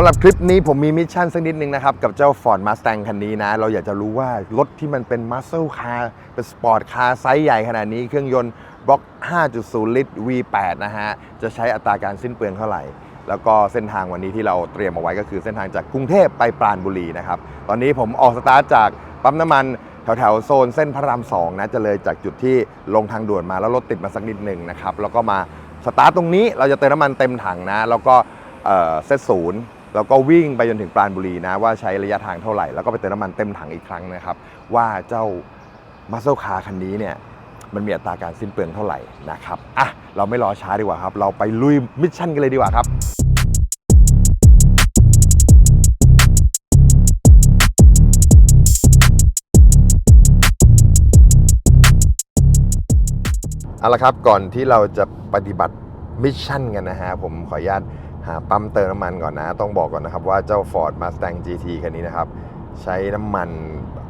ำหรับคลิปนี้ผมมีมิชชั่นสักนิดนึงนะครับ กับเจ้า Ford Mustang คันนี้นะ เราอยากจะรู้ว่ารถที่มันเป็น Muscle Car เป็นสปอร์ตคาร์ไซส์ใหญ่ขนาดนี้เครื่องยนต์บล็อก 5.0 ลิตร V8 นะฮะ จะใช้อัตราการสิ้นเปลืองเท่าไหร่ แล้วก็เส้นทางวันนี้ที่เราเตรียมเอาไว้ก็คือเส้นทางจากกรุงเทพไปปราณบุรีนะครับ ตอนนี้ผมออกสตาร์ทจากปั๊มน้ำมันแถวๆโซนเส้นพระรามสองนะจะเลยจากจุดที่ลงทางด่วนมาแล้วรถติดมาสักนิดหนึ่งนะครับแล้วก็มาสตาร์ทตรงนี้เราจะเติมน้ำมันเต็มถังนะ แล้วก็เอ่อเซตศูนย์ แล้วก็วิ่งไปจนถึงปราณบุรีนะ ว่าใช้ระยะทางเท่าไหร่ แล้วก็ไปเติมน้ำมันเต็มถังอีกครั้งนะครับ ว่าเจ้ามัสเซลคาร์คันนี้เนี่ยมันมีอัตราการสิ้นเปลืองเท่าไหร่นะครับอะเราไม่รอช้าดีกว่าครับ เราไปลุยมิชชั่นกันเลยดีกว่าครับเอาละครับก่อนที่เราจะปฏิบัติมิชชั่นกันนะฮะผมขออนุญาต หาปั๊มเติมน้ำมันก่อนนะ ต้องบอกก่อนนะครับว่าเจ้า Ford Mustang GT คันนี้นะครับ ใช้น้ำมัน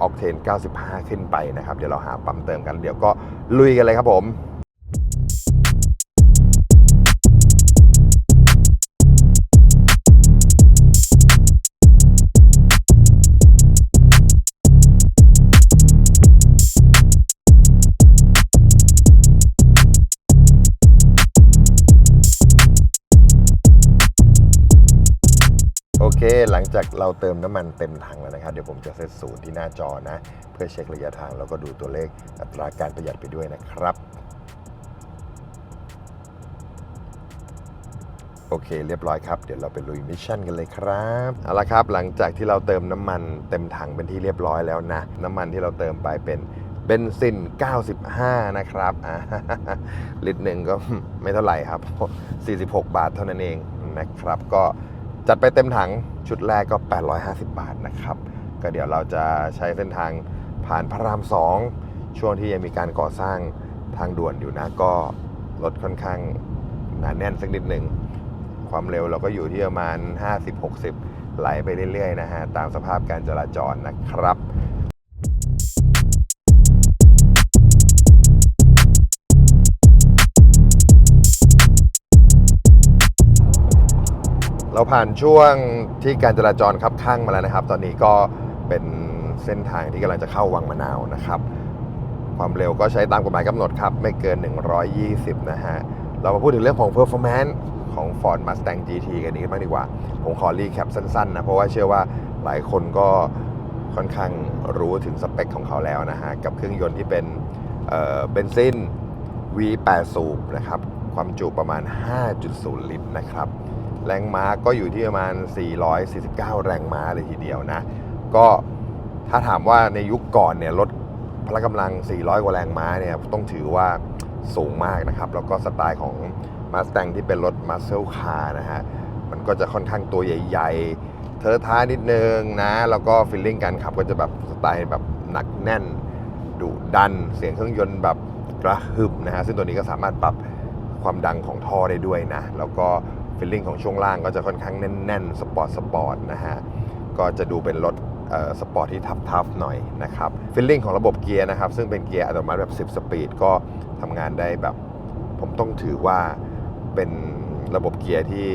ออกเทน 95 ขึ้นไปนะครับ เดี๋ยวเราหาปั๊มเติมกันเดี๋ยวก็ลุยกันเลยครับผม หลังจากเราเติมน้ำมันเต็มถังแล้วนะครับ เดี๋ยวผมจะเซตศูนย์ที่หน้าจอนะ เพื่อเช็คระยะทางแล้วก็ดูตัวเลขอัตราการประหยัดไปด้วยนะครับ โอเค เรียบร้อยครับ เดี๋ยวเราไปลุยมิชชั่นกันเลยครับเอาละครับ หลังจากที่เราเติมน้ำมันเต็มถังเป็นที่เรียบร้อยแล้วนะ น้ำมันที่เราเติมไปเป็นเบนซิน 95 นะครับ ลิตรหนึ่งก็ไม่เท่าไหร่ครับ 46 บาทเท่านั้นเองนะครับ ก็ จัดไปเต็มถังชุดแรกก็ 850 บาทนะครับ ก็เดี๋ยวเราจะใช้เส้นทางผ่านพระราม 2 ช่วงที่ยังมีการก่อสร้างทางด่วนอยู่นะ ก็รถค่อนข้างหนาแน่นสักนิดหนึ่ง ความเร็วเราก็อยู่ที่ประมาณ 50-60 ไหลไปเรื่อยๆนะฮะ ตามสภาพการจราจรนะครับ เราผ่านช่วงที่การจราจรคับข้างมาแล้วนะครับ ตอนนี้ก็เป็นเส้นทางที่กำลังจะเข้าวังมะนาวนะครับ ความเร็วก็ใช้ตามกฎหมายกำหนดครับ ไม่เกิน 120 นะฮะ เรามาพูดถึงเรื่องของ performance ของ Ford Mustang GT กันนี้บ้างดีกว่า ผมขอรีแคปสั้นๆนะ เพราะว่าเชื่อว่าหลายคนก็ค่อนข้างรู้ถึงสเปคของเขาแล้วนะฮะ กับเครื่องยนต์ที่เป็นเบนซิน V8 สูบนะครับ ความจุประมาณ 5.0 ลิตรนะครับ แรงม้าก็อยู่ที่ประมาณ 449 แรงม้าเลยทีเดียวนะ ก็ถ้าถามว่าในยุคก่อนเนี่ยรถพละกำลัง 400 กว่าแรงม้าเนี่ยต้องถือว่าสูงมากนะครับ แล้วก็สไตล์ของ Mustang ที่เป็นรถ Muscle Car นะฮะ มันก็จะค่อนข้างตัวใหญ่ๆ เทอท้านิดนึงนะ แล้วก็ฟีลลิ่งการขับก็จะแบบสไตล์แบบหนักแน่นดุดัน เสียงเครื่องยนต์แบบกระหึ่มนะฮะ ซึ่งตัวนี้ก็สามารถปรับความดังของท่อได้ด้วยนะ แล้วก็ ฟีลลิ่งของช่วงล่างก็จะค่อนข้างแน่นๆสปอร์ตสปอร์ตนะฮะก็จะดูเป็นรถสปอร์ตที่ทับๆหน่อยนะครับฟีลลิ่งของระบบเกียร์นะครับ ซึ่งเป็นเกียร์อัตโนมัติแบบ 10 สปีดก็ทำงานได้แบบ ผมต้องถือว่าเป็นระบบเกียร์ที่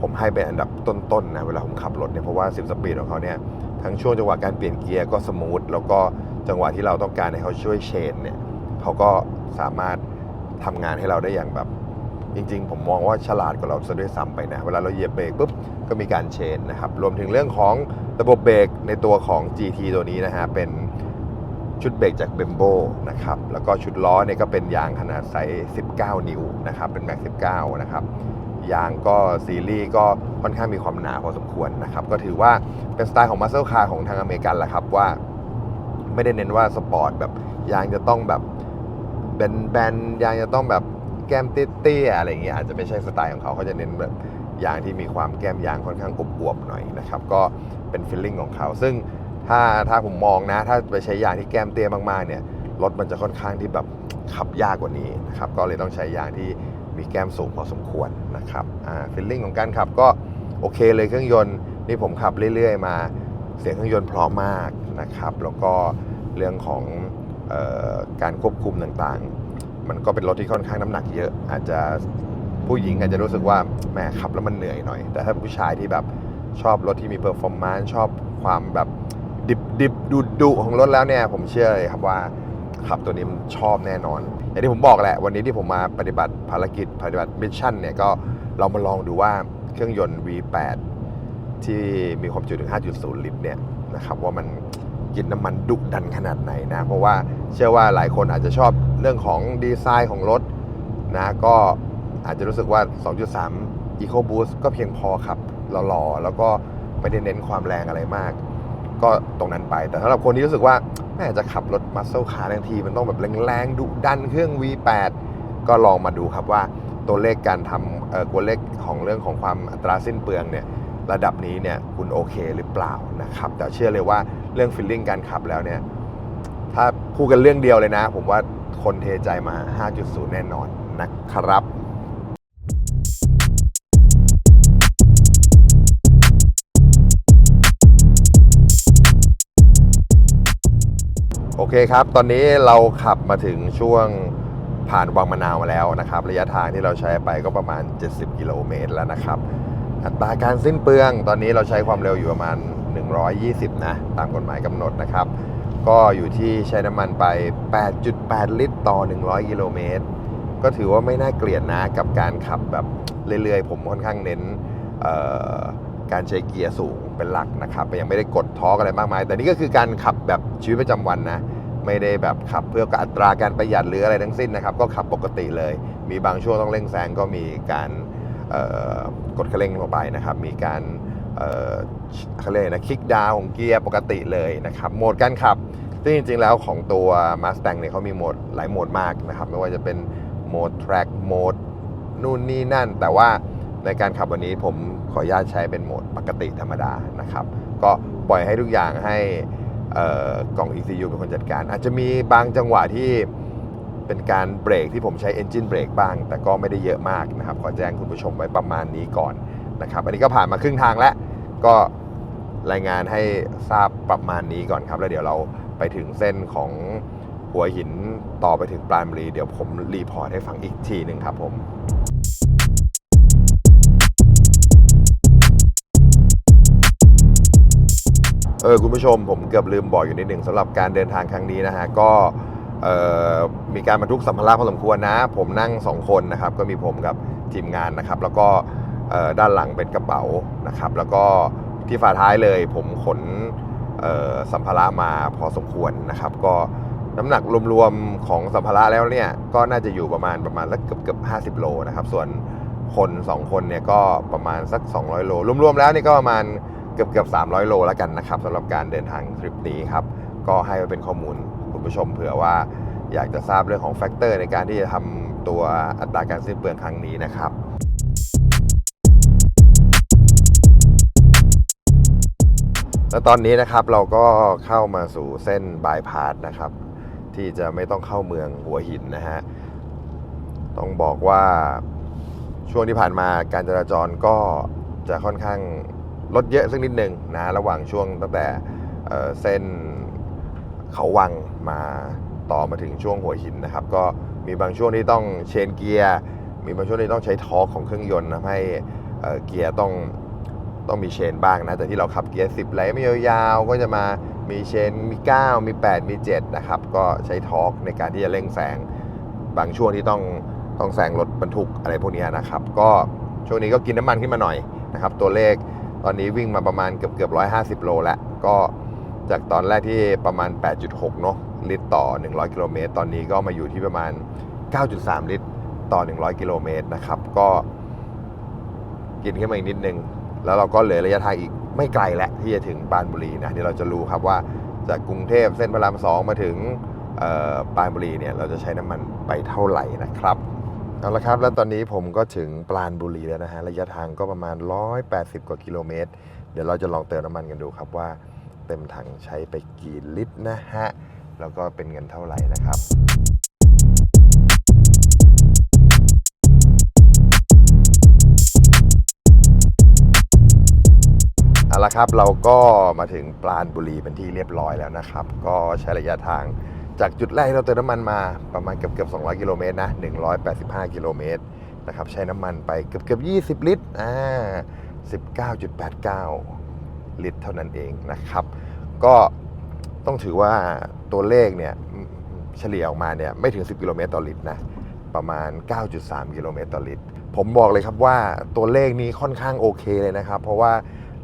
ผมให้เป็นอันดับต้นๆนะเวลาผมขับรถเนี่ยเพราะว่า 10 สปีดของเขาเนี่ยทั้งช่วงจังหวะการเปลี่ยนเกียร์ก็สมูทแล้วก็จังหวะที่เราต้องการให้เขาช่วยเชนเนี่ยเขาก็สามารถทำงานให้เราได้อย่างแบบ จริงๆ ผมมองว่าฉลาดกว่าเราซะด้วยซ้ำไปนะ เวลาเราเหยียบเบรกปุ๊บก็มีการเชนนะครับ รวมถึงเรื่องของระบบเบรกในตัวของ GT ตัวนี้นะฮะ เป็นชุดเบรกจากเบมโบนะครับ แล้วก็ชุดล้อเนี่ยก็เป็นยางขนาดไซส์ 19 นิ้วนะครับ เป็นแม็ก 19 นะครับ ยางก็ซีรีส์ก็ค่อนข้างมีความหนาพอสมควรนะครับ ก็ถือว่าเป็นสไตล์ของมัสเซลคาร์ของทางอเมริกันแหละครับว่าไม่ได้เน้นว่าสปอร์ตแบบยางจะต้องแบบแบนๆยางจะต้องแบบ แก้มเตี้ยๆอะไรอย่างเงี้ยอาจจะไม่ใช่สไตล์ของเขาเขาจะเน้นแบบยางที่มีความแก้มยางค่อนข้างอวบๆหน่อยนะครับก็เป็นฟีลลิ่งของเขา ซึ่งถ้าถ้าผมมองนะ ถ้าไปใช้ยางที่แก้มเตี้ยมากๆเนี่ยรถมันจะค่อนข้างที่แบบขับยากกว่านี้นะครับก็เลยต้องใช้ยางที่มีแก้มสูงพอสมควรนะครับอ่าฟีลลิ่งของการขับก็โอเคเลยเครื่องยนต์นี่ผมขับเรื่อยๆ มาเสียงเครื่องยนต์เพราะมากนะครับ แล้วก็เรื่องของออการควบคุมต่างๆ มันก็เป็นรถที่ค่อนข้างน้ำหนักเยอะ อาจจะผู้หญิงอาจจะรู้สึกว่าแหมขับแล้วมันเหนื่อยหน่อย แต่ถ้าผู้ชายที่แบบชอบรถที่มีเพอร์ฟอร์มานซ์ชอบความแบบดิบดิบดุดุของรถแล้วเนี่ย ผมเชื่อเลยครับว่าขับตัวนี้มันชอบแน่นอน อย่างที่ผมบอกแหละ วันนี้ที่ผมมาปฏิบัติภารกิจปฏิบัติมิชชั่นเนี่ยก็เรามาลองดูว่าเครื่องยนต์ V8 ที่มีความจุถึง 5.0 ลิตรเนี่ยนะครับว่ามัน กินน้ำมันดุดันขนาดไหนนะ เพราะว่าเชื่อว่าหลายคนอาจจะชอบเรื่องของดีไซน์ของรถนะก็อาจจะรู้สึกว่า 2.3 Eco Boost ก็เพียงพอครับหล่อๆแล้วก็ไม่ได้เน้นความแรงอะไรมาก ก็ตรงนั้นไป แต่สำหรับคนที่รู้สึกว่าแม่จะขับรถมัสเซ e คาร์ทั้งที มันต้องแบบแรงๆดุดันเครื่อง V8 ก็ลองมาดูครับว่าตัวเลขการทำเอ่อตัวเลขของเรื่องของความอัตราสิ้นเปลืองเนี่ย ระดับนี้เนี่ยคุณโอเคหรือเปล่านะครับ แต่เชื่อเลยว่าเรื่องฟีลลิ่งการขับแล้วเนี่ยถ้าพูดกันเรื่องเดียวเลยนะ ผมว่าคนเทใจมา 5.0 แน่นอนนะครับโอเคครับ ตอนนี้เราขับมาถึงช่วงผ่านวังมะนาวมาแล้วนะครับ ระยะทางที่เราใช้ไปก็ประมาณ 70 กิโลเมตรแล้วนะครับ อัตราการสิ้นเปลือง ตอนนี้เราใช้ความเร็วอยู่ประมาณ 120 นะ ตามกฎหมายกำหนดนะครับ ก็อยู่ที่ใช้น้ำมันไป 8.8 ลิตรต่อ 100 กิโลเมตร ก็ถือว่าไม่น่าเกลียดนะกับการขับแบบเรื่อยๆ ผมค่อนข้างเน้นการใช้เกียร์สูงเป็นหลักนะครับยังไม่ได้กดทอกอะไรมากมาย แต่นี่ก็คือการขับแบบชีวิตประจำวันนะ ไม่ได้แบบขับเพื่ออัตราการประหยัดหรืออะไรทั้งสิ้นนะครับ ก็ขับปกติเลย มีบางช่วงต้องเร่งแซงก็มีการ กดคันเร่งลงไปนะครับ มีการเขาเรียกนะคลิกดาวของเกียร์ปกติเลยนะครับ โหมดการขับซึ่งจริงๆ แล้วของตัว Mustang เนี่ยเขามีโหมดหลายโหมดมากนะครับ ไม่ว่าจะเป็นโหมด track โหมดนู่นนี่นั่น แต่ว่าในการขับวันนี้ผมขออนุญาตใช้เป็นโหมดปกติธรรมดานะครับ ก็ปล่อยให้ทุกอย่างให้เอ่อกล่อง ECU เป็นคนจัดการ อาจจะมีบางจังหวะที่ เป็นการเบรกที่ผมใช้ Engine Brake บ้าง แต่ก็ไม่ได้เยอะมากนะครับ ขอแจ้งคุณผู้ชมไว้ประมาณนี้ก่อนนะครับ อันนี้ก็ผ่านมาครึ่งทางแล้ว ก็รายงานให้ทราบประมาณนี้ก่อนครับ แล้วเดี๋ยวเราไปถึงเส้นของหัวหินต่อไปถึงปรานบุรี เดี๋ยวผมรีพอร์ตให้ฟังอีกทีหนึ่งครับผมเออคุณผู้ชมผมเกือบลืมบอกอยู่นิดหนึ่งสำหรับการเดินทางครั้งนี้นะฮะก็ มีการบรรทุกสัมภาระพอสมควรนะ ผมนั่ง 2 คนนะครับ ก็มีผมกับทีมงานนะครับ แล้วก็ด้านหลังเป็นกระเป๋านะครับ แล้วก็ที่ฝาท้ายเลย ผมขนสัมภาระมาพอสมควรนะครับ ก็น้ำหนักรวมๆของสัมภาระแล้วเนี่ยก็น่าจะอยู่ประมาณประมาณสักเกือบเกือบห้าสิบโลนะครับ ส่วนคน 2 คนเนี่ยก็ประมาณสัก 200 โล รวมๆแล้วนี่ก็ประมาณเกือบเกือบ300 โลแล้วกันนะครับสำหรับการเดินทางทริปนี้ครับ ก็ให้ไว้เป็นข้อมูล ผู้ชมเผื่อว่าอยากจะทราบเรื่องของแฟกเตอร์ในการที่จะทำตัวอัตราการสิ้นเปลืองครั้งนี้นะครับและตอนนี้นะครับเราก็เข้ามาสู่เส้นบายพาสนะครับ ที่จะไม่ต้องเข้าเมืองหัวหินนะฮะ ต้องบอกว่าช่วงที่ผ่านมาการจราจรก็จะค่อนข้างรถเยอะสักนิดหนึ่งนะ ระหว่างช่วงตั้งแต่เเส้น เขาวังมาต่อมาถึงช่วงหัวหินนะครับ ก็มีบางช่วงที่ต้องเชนเกียร์ มีบางช่วงที่ต้องใช้ทอร์กของเครื่องยนต์ทำให้เกียร์ต้องต้องมีเชนบ้างนะแต่ที่เราขับเกียร์10ไหลไม่ยาวๆก็จะมามีเชนมี 9 มี 8 มี 7 นะครับ ก็ใช้ทอร์กในการที่จะเร่งแซงบางช่วงที่ต้องต้องแซงรถบรรทุกอะไรพวกนี้นะครับ ก็ช่วงนี้ก็กินน้ำมันขึ้นมาหน่อยนะครับ ตัวเลขตอนนี้วิ่งมาประมาณเกือบเกือบ150 โลแล้วก็ จากตอนแรกที่ประมาณ 8.6 เนอะลิตรต่อ 100 กิโลเมตร ตอนนี้ก็มาอยู่ที่ประมาณ 9.3 ลิตรต่อ 100 กิโลเมตรนะครับ ก็กินขึ้นมาอีกนิดนึง แล้วเราก็เหลือระยะทางอีกไม่ไกลแล้วที่จะถึงปานบุรีนะเดี๋ยวเราจะรู้ครับว่าจากกรุงเทพเส้นพระรามสองมาถึงปานบุรีเนี่ยเราจะใช้น้ำมันไปเท่าไหร่นะครับเอาละครับ แล้วตอนนี้ผมก็ถึงปราณบุรีแล้วนะฮะ ระยะทางก็ประมาณ 180 กว่ากิโลเมตร เดี๋ยวเราจะลองเติมน้ำมันกันดูครับว่า เต็มถังใช้ไปกี่ลิตรนะฮะ แล้วก็เป็นเงินเท่าไหร่นะครับเอาละครับเราก็มาถึงปราณบุรีเป็นที่เรียบร้อยแล้วนะครับ ก็ใช้ระยะทางจากจุดแรกเราเติมน้ำมันมาประมาณเกือบเกือบ200 กิโลเมตรนะ 185 กิโลเมตรนะครับใช้น้ำมันไปเกือบเกือบ 20 ลิตรอ่า19.89 ลิตรเท่านั้นเองนะครับ ก็ต้องถือว่าตัวเลขเนี่ยเฉลี่ยออกมาเนี่ยไม่ถึง 10 กิโลเมตรต่อลิตรนะประมาณ 9.3 กิโลเมตรต่อลิตร ผมบอกเลยครับว่าตัวเลขนี้ค่อนข้างโอเคเลยนะครับ เพราะว่า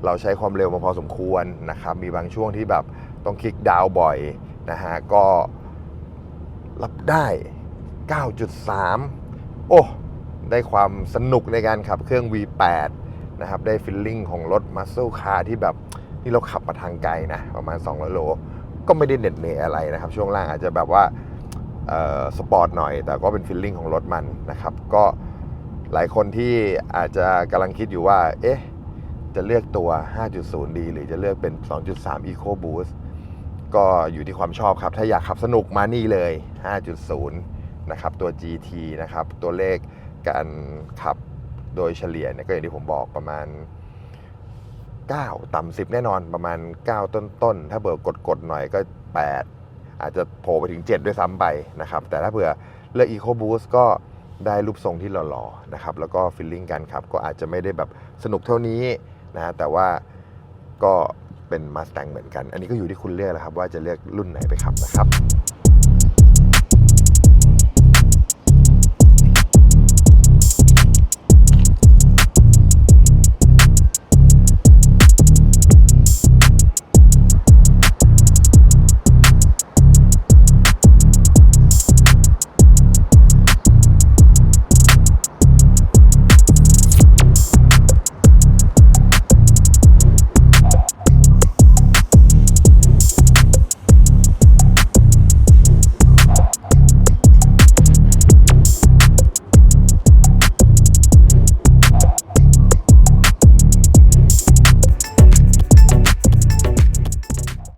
เราใช้ความเร็วมาพอสมควรนะครับ มีบางช่วงที่แบบต้องคลิกดาวบ่อยนะฮะก็รับได้ 9.3 โอ้ ได้ความสนุกในการขับเครื่อง V8 นะครับ ได้ฟิลลิ่งของรถ Muscle Car ที่แบบนี่เราขับมาทางไกลนะประมาณ 200 โล ก็ไม่ได้เหน็ดเหนื่อยอะไรนะครับ ช่วงล่างอาจจะแบบว่าสปอร์ตหน่อย แต่ก็เป็นฟิลลิ่งของรถมันนะครับ ก็หลายคนที่อาจจะกำลังคิดอยู่ว่า เอ๊ะ จะเลือกตัว 5.0 ดี หรือจะเลือกเป็น 2.3 Eco Boost ก็อยู่ที่ความชอบครับ ถ้าอยากขับสนุกมานี่เลย 5.0 นะครับ ตัว GT นะครับ ตัวเลขการขับ โดยเฉลี่ยเนี่ยก็อย่างที่ผมบอกประมาณ 9 ต่ำ10 แน่นอนประมาณ 9 ต้นๆ ถ้าเบิกกดๆหน่อยก็ 8 อาจจะโผล่ไปถึง 7 ด้วยซ้ำไปนะครับ แต่ถ้าเผื่อเลือก Eco Boost ก็ได้รูปทรงที่หล่อๆนะครับแล้วก็ฟิลลิ่งการขับ ก็อาจจะไม่ได้แบบสนุกเท่านี้นะแต่ว่าก็เป็น Mustang เหมือนกัน อันนี้ก็อยู่ที่คุณเลือกแหละครับ ว่าจะเลือกรุ่นไหนไปขับนะครับ